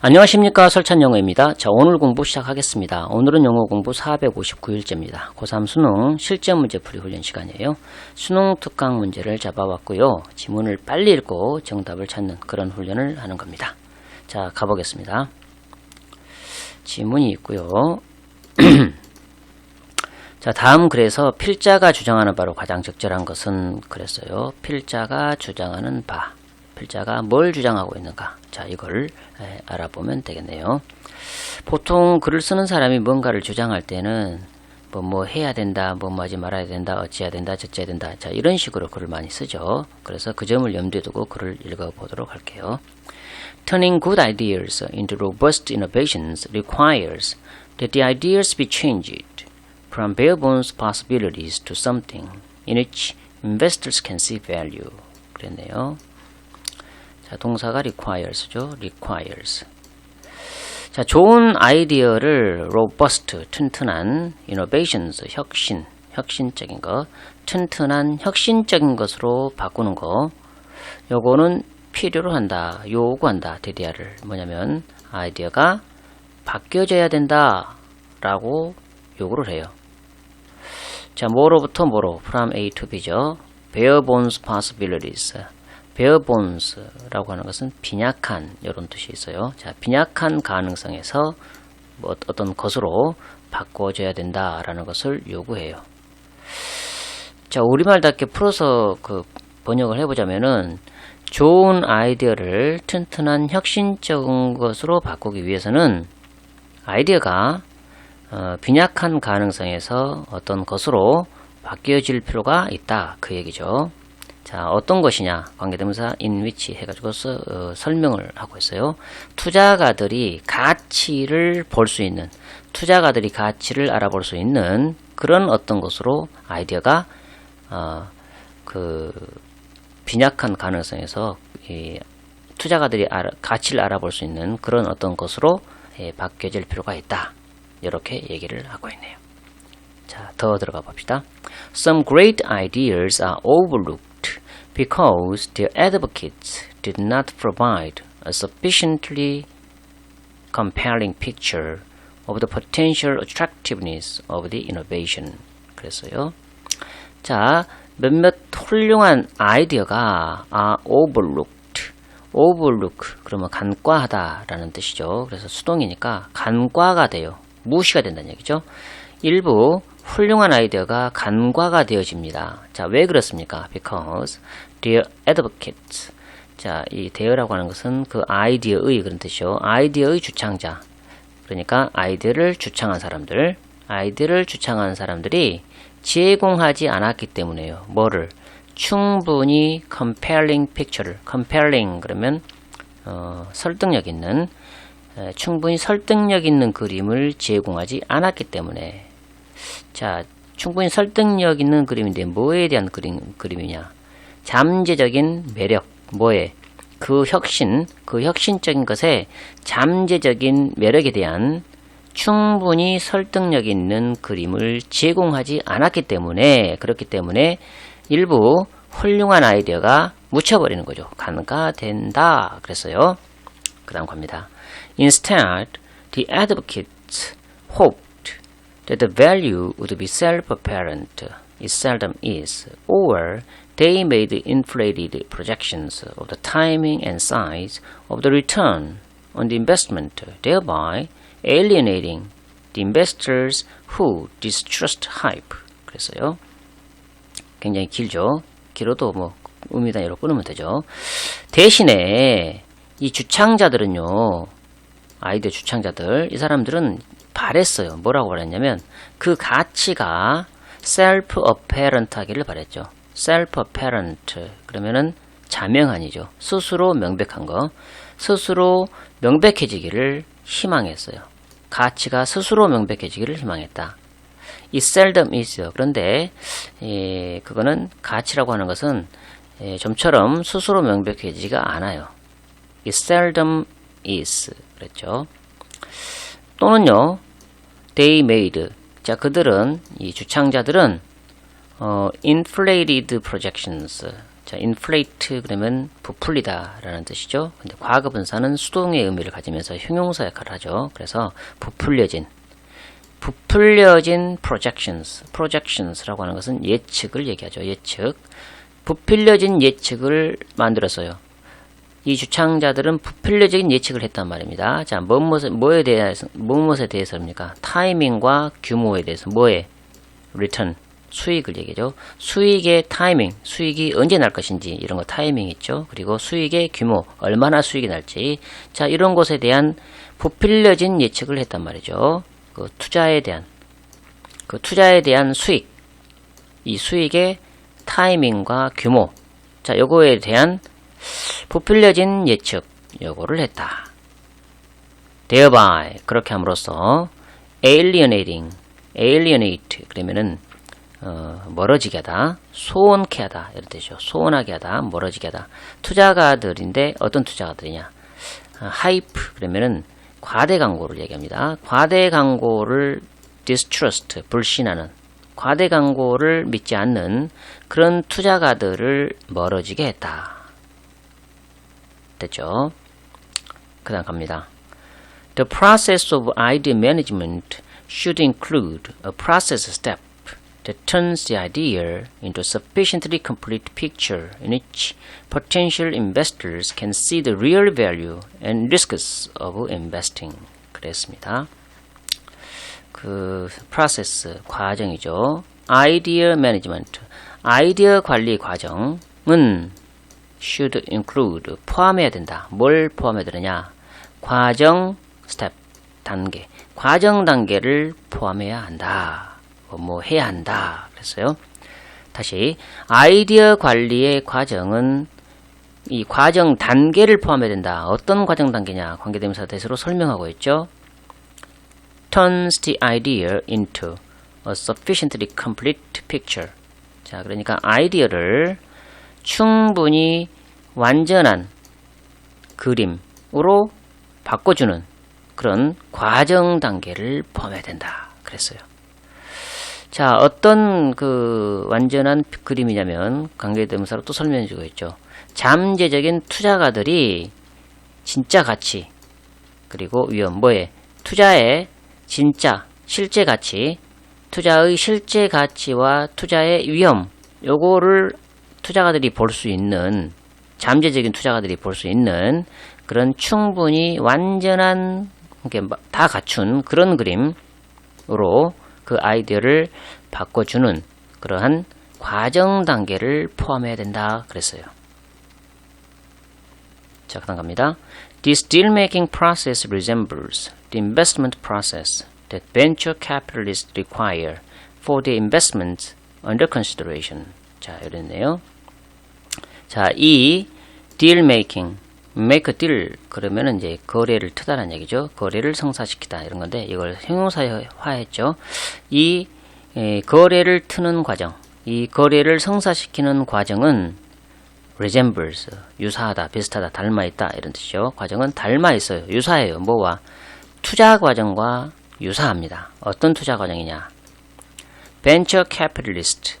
안녕하십니까 설찬영어입니다. 자 오늘 공부 시작하겠습니다. 오늘은 영어 공부 459일째입니다. 고3 수능 실제 문제 풀이 훈련 시간이에요. 수능 특강 문제를 잡아왔고요. 지문을 빨리 읽고 정답을 찾는 그런 훈련을 하는 겁니다. 자 가보겠습니다. 지문이 있고요. 자 다음 그래서 필자가 주장하는 바로 가장 적절한 것은 그랬어요. 필자가 주장하는 바. 필자가 뭘 주장하고 있는가. 자, 이걸 에, 알아보면 되겠네요. 보통 글을 쓰는 사람이 뭔가를 주장할 때는 뭐, 뭐 해야 된다, 뭐, 뭐 하지 말아야 된다, 어찌해야 된다, 저찌해야 된다. 자, 이런 식으로 글을 많이 쓰죠. 그래서 그 점을 염두에 두고 글을 읽어보도록 할게요. Turning good ideas into robust innovations requires that the ideas be changed from bare bones possibilities to something in which investors can see value. 그랬네요. 자, 동사가 requires죠. requires. 자, 좋은 아이디어를 robust, 튼튼한 innovations, 혁신, 혁신적인 것, 튼튼한 혁신적인 것으로 바꾸는 거. 요거는 필요로 한다, 요구한다, 데디아를. 뭐냐면 아이디어가 바뀌어져야 된다 라고 요구를 해요. 자, 뭐로부터 뭐로? from A to B죠. bare bones possibilities. Bones라고 하는 것은 빈약한 이런 뜻이 있어요. 자, 빈약한 가능성에서 뭐 어떤 것으로 바꿔줘야 된다라는 것을 요구해요. 자, 우리말답게 풀어서 그 번역을 해보자면은 좋은 아이디어를 튼튼한 혁신적인 것으로 바꾸기 위해서는 아이디어가 어, 빈약한 가능성에서 어떤 것으로 바뀌어질 필요가 있다 그 얘기죠. 자, 어떤 것이냐? 관계대명사 in which 해가지고서 어, 설명을 하고 있어요. 투자가들이 가치를 볼 수 있는, 투자가들이 가치를 알아볼 수 있는 그런 어떤 것으로 아이디어가 어, 그 빈약한 가능성에서 이 투자가들이 알아, 가치를 알아볼 수 있는 그런 어떤 것으로 예, 바뀌어질 필요가 있다. 이렇게 얘기를 하고 있네요. 자, 더 들어가 봅시다. Some great ideas are overlooked because their advocates did not provide a sufficiently compelling picture of the potential attractiveness of the innovation. 그랬어요. 자, 몇몇 훌륭한 아이디어가 are overlooked. overlook 그러면 간과하다라는 뜻이죠. 그래서 수동이니까 간과가 돼요. 무시가 된다는 얘기죠. 일부 훌륭한 아이디어가 간과가 되어집니다. 자, 왜 그렇습니까? Because their advocates. 자, 이 their라고 하는 것은 그 아이디어의 그런 뜻이죠. 아이디어의 주창자. 그러니까 아이디어를 주창한 사람들, 아이디어를 주창한 사람들이 제공하지 않았기 때문에요. 뭐를? 충분히 compelling picture를, compelling 그러면 어, 설득력 있는 에, 충분히 설득력 있는 그림을 제공하지 않았기 때문에 자 충분히 설득력 있는 그림인데 뭐에 대한 그림, 그림이냐 잠재적인 매력 뭐에 그 혁신 그 혁신적인 것에 잠재적인 매력에 대한 충분히 설득력 있는 그림을 제공하지 않았기 때문에 그렇기 때문에 일부 훌륭한 아이디어가 묻혀버리는 거죠. 간과된다 그랬어요. 그 다음 겁니다. Instead, the advocates hoped that the value would be self-apparent. It seldom is. Or they made inflated projections of the timing and size of the return on the investment, thereby alienating the investors who distrust hype. 그랬어요. 굉장히 길죠. 길어도 뭐 의미 단위로 끊으면 되죠. 대신에 이 주창자들은요. 아이디어 주창자들 이 사람들은 바랬어요. 뭐라고 말했냐면 그 가치가 self apparent 하기를 바랬죠. Self apparent 그러면은 자명한이죠. 스스로 명백한 거. 스스로 명백해지기를 희망했어요. 가치가 스스로 명백해지기를 희망했다. 이 seldom. 그런데 예, 그거는 가치라고 하는 것은 예, 좀처럼 스스로 명백해지지가 않아요. 이 seldom 그랬죠. 또는요, they made. 자, 그들은 이 주창자들은 어, inflated projections. 자, inflate 그러면 부풀리다라는 뜻이죠. 근데 과거 분사는 수동의 의미를 가지면서 형용사 역할을 하죠. 그래서 부풀려진 부풀려진 projections, projections라고 하는 것은 예측을 얘기하죠. 예측. 부풀려진 예측을 만들었어요. 이 주창자들은 부풀려진 예측을 했단 말입니다. 자, 무엇에, 뭐에 대해서, 무엇에 대해서입니까? 타이밍과 규모에 대해서, 뭐에? return, 수익을 얘기죠. 수익의 타이밍, 수익이 언제 날 것인지, 이런 거 타이밍 있죠. 그리고 수익의 규모, 얼마나 수익이 날지. 자, 이런 것에 대한 부풀려진 예측을 했단 말이죠. 그 투자에 대한, 그 투자에 대한 수익, 이 수익의 타이밍과 규모, 자, 요거에 대한 부풀려진 예측 요거를 했다. thereby 그렇게 함으로써 alienating alienate 그러면은 어, 멀어지게 하다, 소원케 하다 이런 뜻이죠. 소원하게 하다, 멀어지게 하다. 투자가들인데 어떤 투자가들이냐? 하이프 그러면은 과대 광고를 얘기합니다. 과대 광고를 distrust 불신하는 과대 광고를 믿지 않는 그런 투자가들을 멀어지게 했다. 됐죠? 그 다음 갑니다. The process of idea management should include a process step that turns the idea into a sufficiently complete picture in which potential investors can see the real value and risks of investing. 그랬습니다. 그 프로세스 과정이죠. 아이디어 매니지먼트 아이디어 관리 과정은 should include 포함해야 된다. 뭘 포함해야 되느냐? 과정 스텝 단계 과정 단계를 포함해야 한다. 뭐, 뭐 해야 한다. 그랬어요. 다시 아이디어 관리의 과정은 이 과정 단계를 포함해야 된다. 어떤 과정 단계냐? 관계대명사 대수로 설명하고 있죠. turns the idea into a sufficiently complete picture. 자, 그러니까 아이디어를 충분히 완전한 그림으로 바꿔주는 그런 과정 단계를 포함해야 된다. 그랬어요. 자, 어떤 그 완전한 그림이냐면 관계대명사로 또 설명해주고 있죠. 잠재적인 투자가들이 진짜 가치 그리고 위험 뭐에 투자의 진짜 실제 가치 투자의 실제 가치와 투자의 위험 요거를 투자가들이 볼 수 있는 잠재적인 투자가들이 볼 수 있는 그런 충분히 완전한 다 갖춘 그런 그림으로 그 아이디어를 바꿔주는 그러한 과정 단계를 포함해야 된다 그랬어요. 자, 그 다음 갑니다. This deal-making process resembles the investment process that venture capitalists require for the investments under consideration. 자, 이랬네요. 자, 이 deal making, make deal 그러면은 이제 거래를 트다는 얘기죠. 거래를 성사시키다 이런 건데 이걸 형용사화했죠. 이 에, 거래를 트는 과정, 이 거래를 성사시키는 과정은 resembles 유사하다, 비슷하다, 닮아 있다 이런 뜻이죠. 과정은 닮아 있어요. 유사해요. 뭐와 투자 과정과 유사합니다. 어떤 투자 과정이냐? 벤처 캐피탈리스트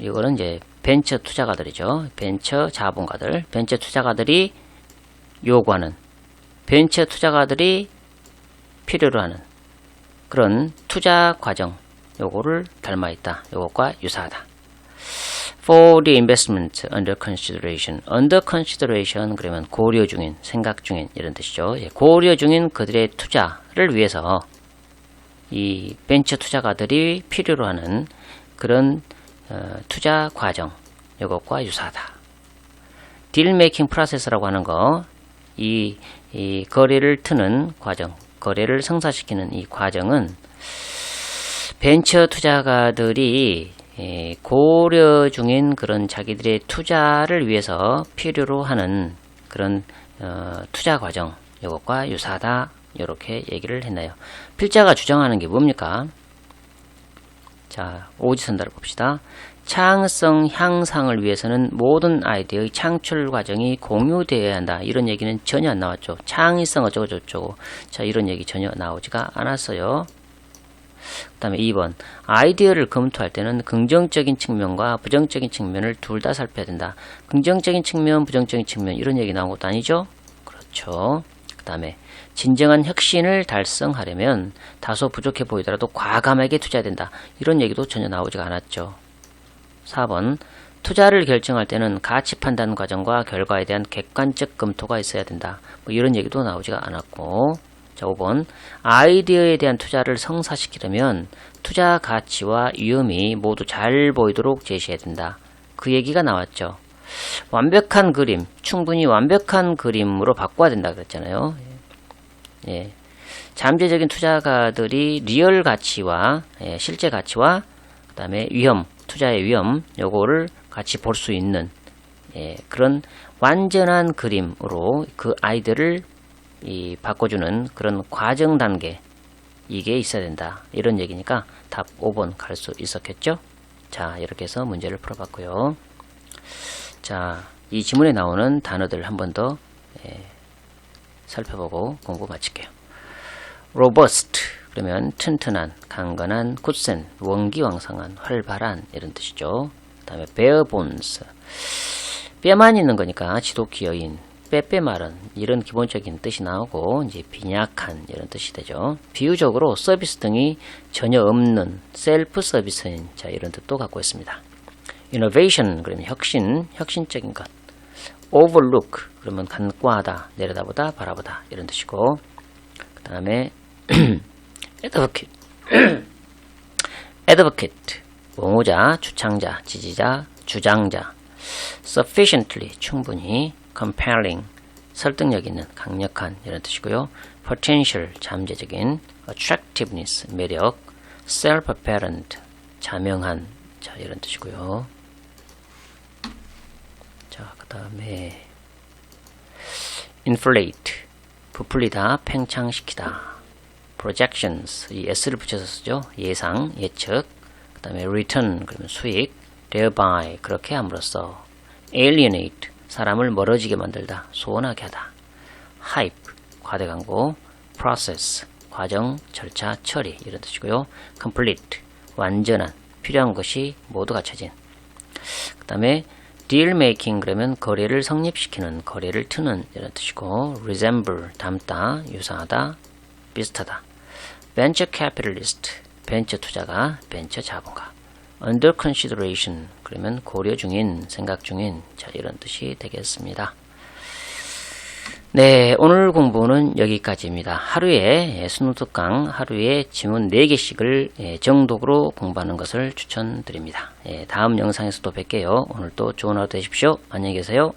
이거는 이제 벤처 투자가들이죠. 벤처 자본가들, 벤처 투자가들이 요구하는 벤처 투자가들이 필요로 하는 그런 투자 과정 요거를 닮아 있다. 요것과 유사하다. For the investment under consideration. under consideration 그러면 고려 중인, 생각 중인 이런 뜻이죠. 예, 고려 중인 그들의 투자를 위해서 이 벤처 투자가들이 필요로 하는 그런 어, 투자 과정 이것과 유사하다. 딜 메이킹 프로세스라고 하는 거, 이, 이 거래를 트는 과정, 거래를 성사시키는 이 과정은 벤처 투자가들이 예, 고려 중인 그런 자기들의 투자를 위해서 필요로 하는 그런 어, 투자 과정 이것과 유사하다 이렇게 얘기를 했나요? 필자가 주장하는 게 뭡니까? 자, 오지선다를 봅시다. 창의성 향상을 위해서는 모든 아이디어의 창출 과정이 공유되어야 한다. 이런 얘기는 전혀 안 나왔죠. 창의성 어쩌고저쩌고. 자, 이런 얘기 전혀 나오지가 않았어요. 그 다음에 2번 아이디어를 검토할 때는 긍정적인 측면과 부정적인 측면을 둘 다 살펴야 된다. 긍정적인 측면, 부정적인 측면 이런 얘기 나온 것도 아니죠? 그렇죠. 그 다음에 진정한 혁신을 달성하려면 다소 부족해 보이더라도 과감하게 투자해야 된다. 이런 얘기도 전혀 나오지가 않았죠. 4번 투자를 결정할 때는 가치 판단 과정과 결과에 대한 객관적 검토가 있어야 된다. 뭐 이런 얘기도 나오지가 않았고 자 5번 아이디어에 대한 투자를 성사시키려면 투자 가치와 위험이 모두 잘 보이도록 제시해야 된다. 그 얘기가 나왔죠. 완벽한 그림, 충분히 완벽한 그림으로 바꿔야 된다 그랬잖아요. 예. 잠재적인 투자가들이 리얼 가치와 예, 실제 가치와 그다음에 위험, 투자의 위험 요거를 같이 볼 수 있는 예, 그런 완전한 그림으로 그 아이들을 이 바꿔주는 그런 과정 단계 이게 있어야 된다. 이런 얘기니까 답 5번 갈 수 있었겠죠? 자 이렇게 해서 문제를 풀어봤고요. 자이 지문에 나오는 단어들 한 번더 예, 살펴보고 공부 마칠게요. robust 그러면 튼튼한, 강건한, 굳센, 원기왕성한, 활발한 이런 뜻이죠. 그 다음에 bones 뼈만 있는 거니까 지독히 여인, 빼빼 마른 이런 기본적인 뜻이 나오고 이제 빈약한 이런 뜻이 되죠. 비유적으로 서비스 등이 전혀 없는 셀프 서비스인 자 이런 뜻도 갖고 있습니다. innovation 그러면 혁신, 혁신적인 것. overlook 그러면 간과하다, 내려다보다, 바라보다 이런 뜻이고 그 다음에 advocate advocate 옹호자, 주창자, 지지자, 주장자 sufficiently 충분히 compelling 설득력 있는 강력한 이런 뜻이고요. potential 잠재적인 attractiveness 매력 self-apparent 자명한 자 이런 뜻이고요. 자 그다음에 inflate 부풀리다 팽창시키다 projections 이 s를 붙여서 쓰죠. 예상 예측 그다음에 return 그러면 수익 thereby 그렇게 함으로써 alienate 사람을 멀어지게 만들다 소원하게 하다. hype 과대 광고 process 과정 절차 처리 이런 뜻이고요. complete 완전한 필요한 것이 모두 갖춰진. 그 다음에 deal making 그러면 거래를 성립시키는 거래를 트는 이런 뜻이고 resemble 닮다 유사하다 비슷하다 venture capitalist 벤처 투자가 벤처 자본가 under consideration 그러면 고려 중인 생각 중인 자 이런 뜻이 되겠습니다. 네 오늘 공부는 여기까지입니다. 하루에 예, 수능특강 하루에 지문 4개씩을 예, 정독으로 공부하는 것을 추천드립니다. 예, 다음 영상에서도 뵐게요. 오늘도 좋은 하루 되십시오. 안녕히 계세요.